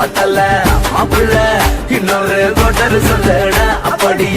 பத்தல மாப்பிள்ள இன்னொரு கோட்டர் சொல்லட அப்படி.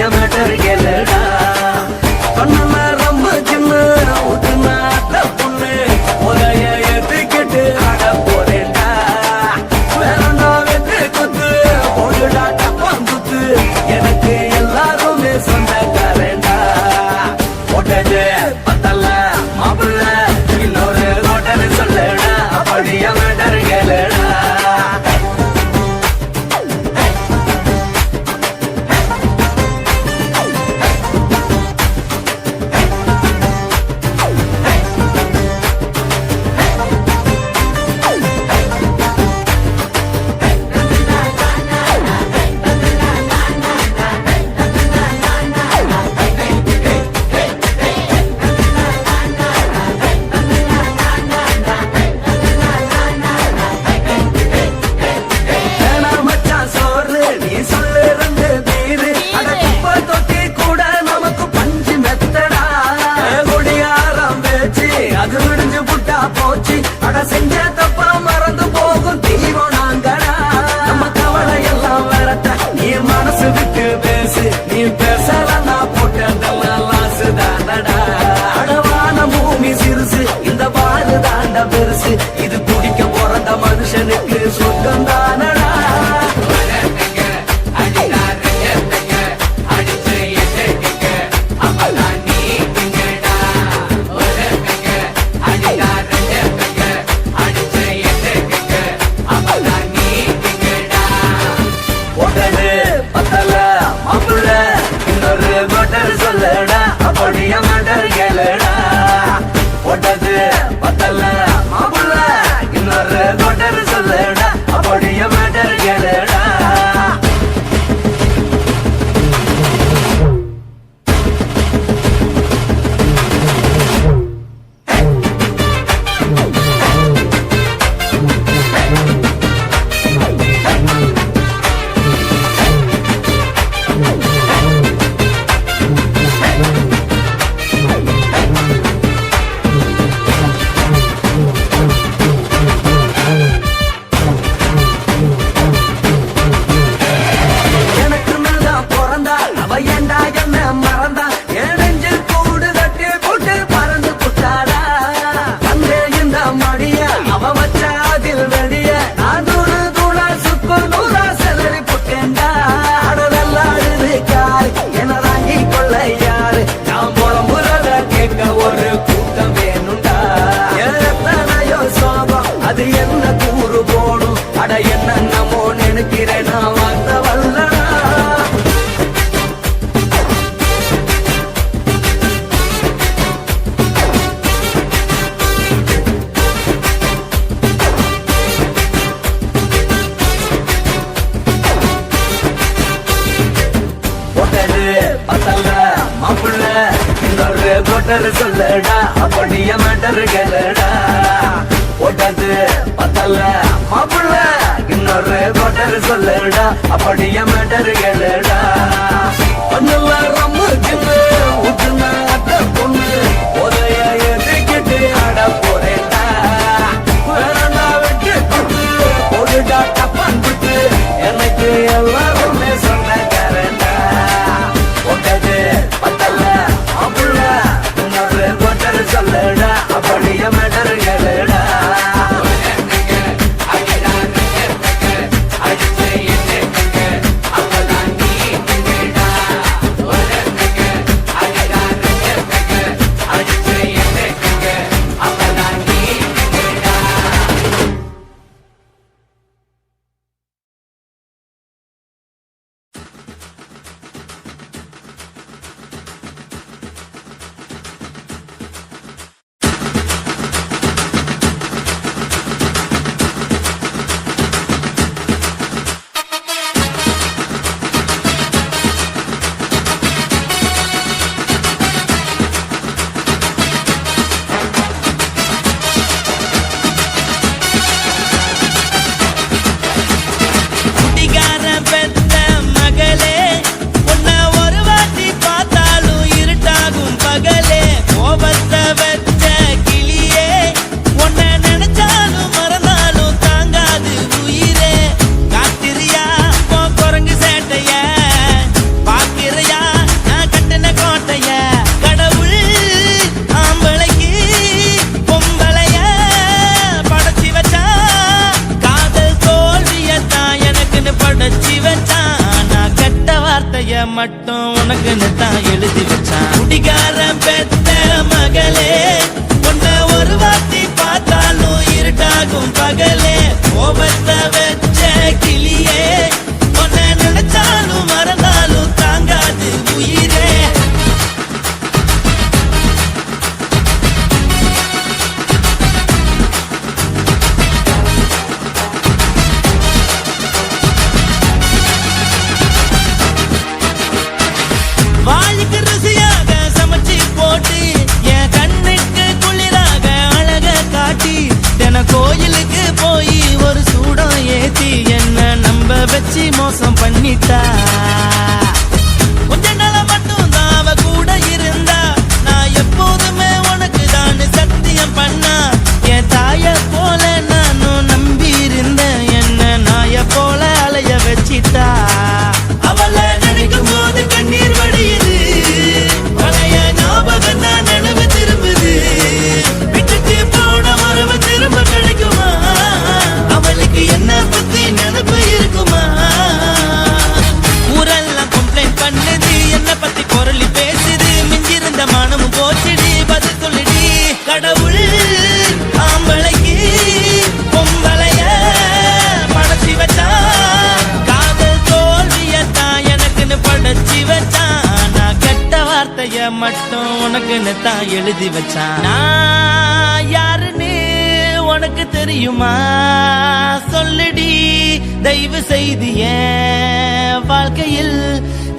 இது குடிக்க பிறந்த மனுஷனுக்கு சொர்க்கம் தான சொல்லுடா அப்படியே மேட்டர் கேளுடா. உனக்கு தெரியுமா? சொல்லடி தயவு செய்தி ஏன் வாழ்க்கையில்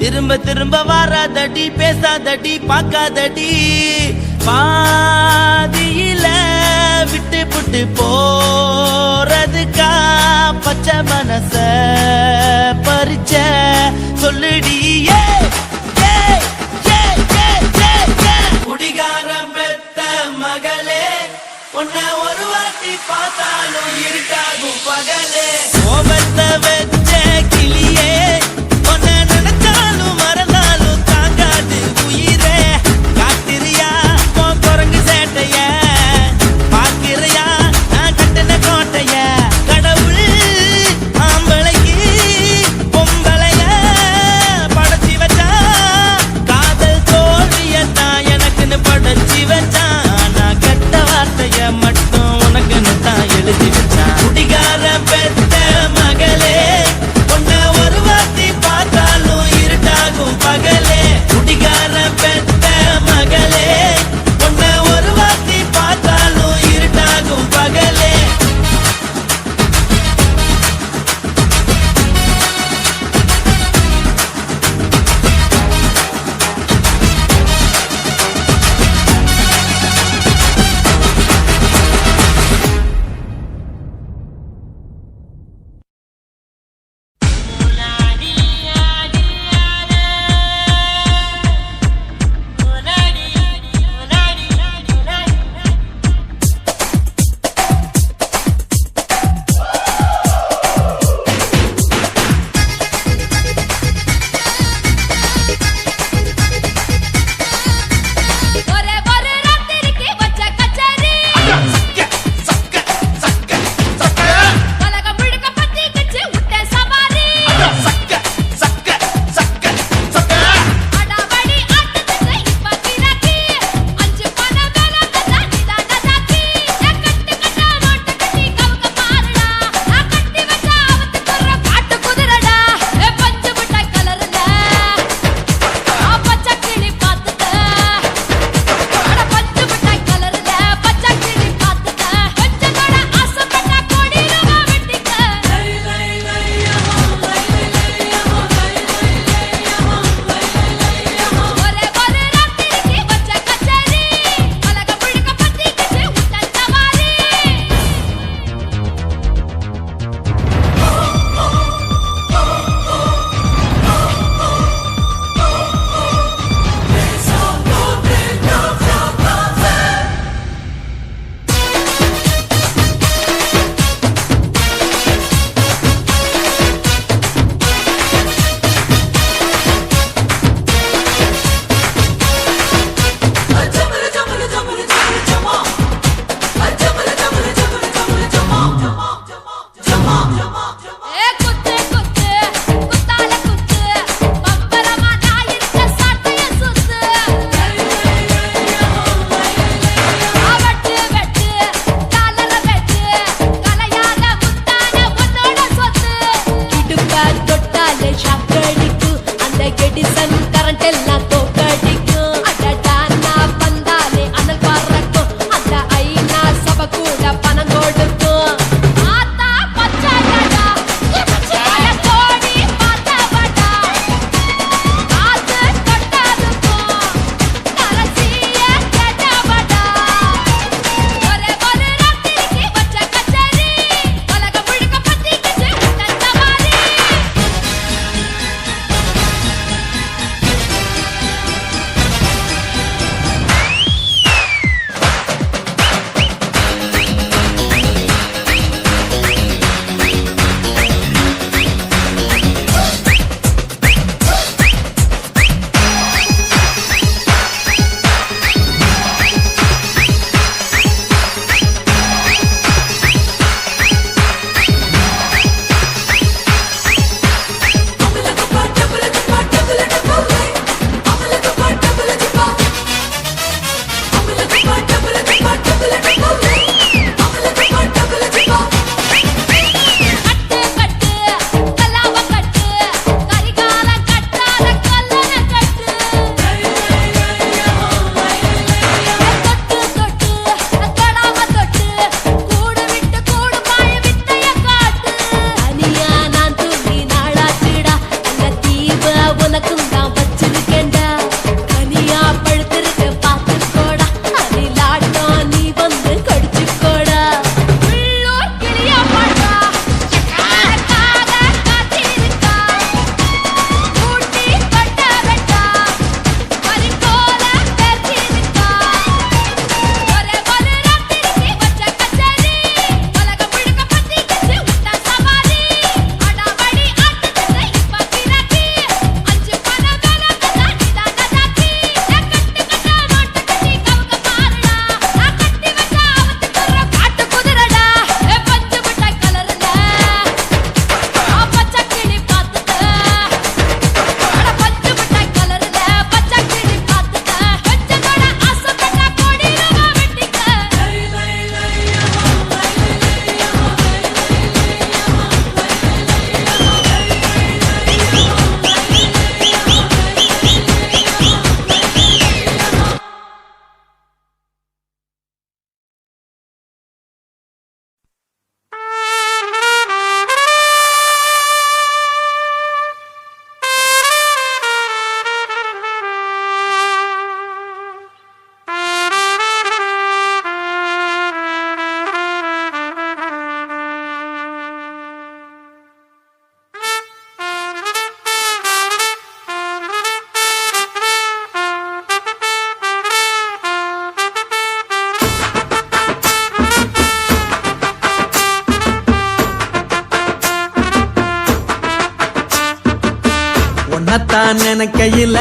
திரும்ப திரும்ப வராதடி பேசாதடி பார்க்காதடி? பாதியில விட்டு புட்டு போறதுக்கா பச்சை மனச பறிச்ச சொல்லுடியே குடிகாரம் பெத்த மகளே உன்ன பார்த்தாலும் இருட்டாகும் பகலே.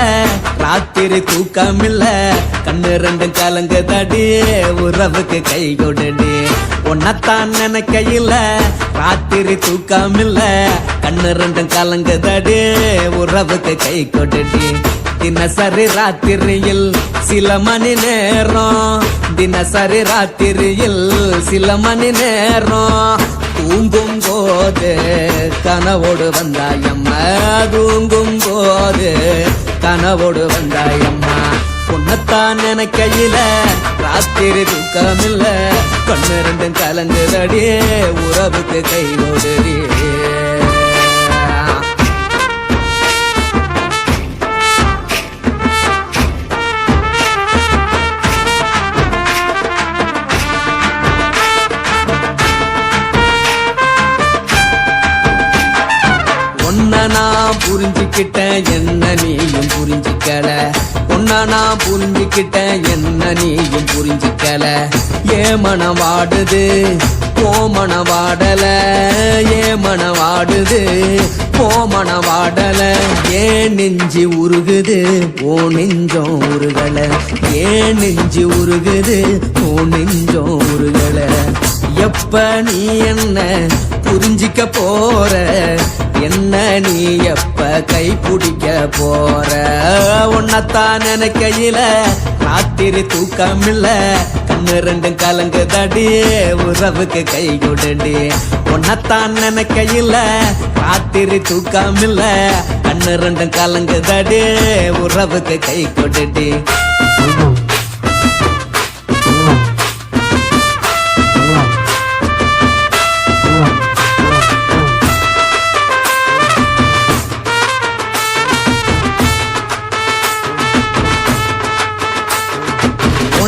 உன்னத்தான் நினைக்கையில ராத்திரி தூக்கமில்ல. கண்ணு ரெண்டும் கலங்குதடி உறவுக்கு கை கொடுடி. உன்னத்தான் நினைக்கையில ராத்திரி தூக்கமில்ல. கண்ணு ரெண்டும் கலங்குதடி உறவுக்கு கை கொடுடி. தினசரி ராத்திரியில் சில மணி நேரம். தினசரி ராத்திரியில் சில மணி நேரம். தூங்கும் போது கனவோடு வந்தாயம்மா தூங்கும் போது கனவோடு வந்தாயம்மா. உன்னத்தான் நினைக்கையில ராத்திரி தூக்கமில்ல. கண்ணு ரெண்டும் கலந்துதடியே உறவுக்கு கை ஓடுறியே மனம் வாடுது ஓ ஏ வாடுது ஓ ஏன் நெஞ்சு உருகுது. ஓ நெஞ்சம் உருகல ஏன் நெஞ்சு உருகுது. ஓ நெஞ்சம் உருகல. எப்ப நீ என்ன புரிஞ்சிக்க போற? என்ன நீ எப்ப கை பிடிக்க போற? உன்னத்தான் நினைக்கையில ராத்திரி இல்லை கண்ணு ரெண்டும் கலங்குதடி. உறவுக்கு கை கொடுடி. உன்னத்தான் நினைக்கையில ராத்திரி தூக்கமில்ல. கண்ணு ரெண்டும் கலங்குதடி. உறவுக்கு கை கொடுடி.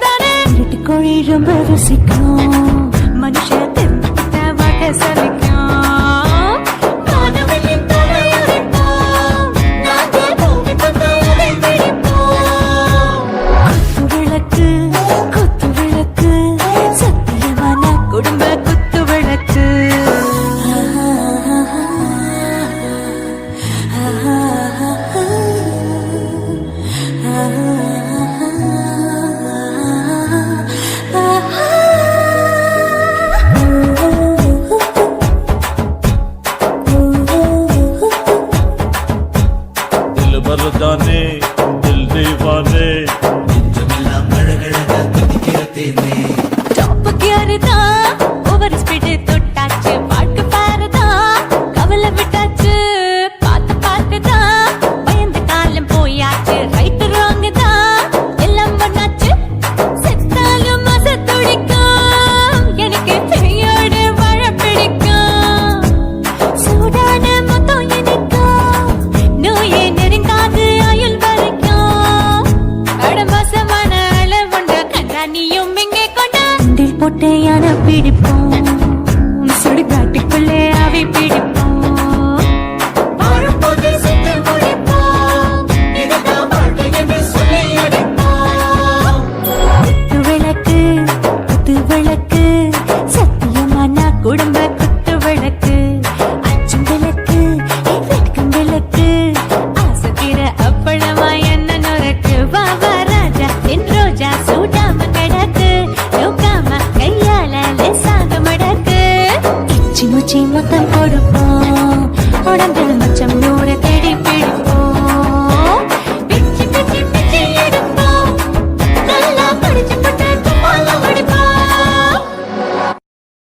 தானே? கோழி ரொம்ப ருசிக்கும். மனுஷன் வகை சலிக்கும்.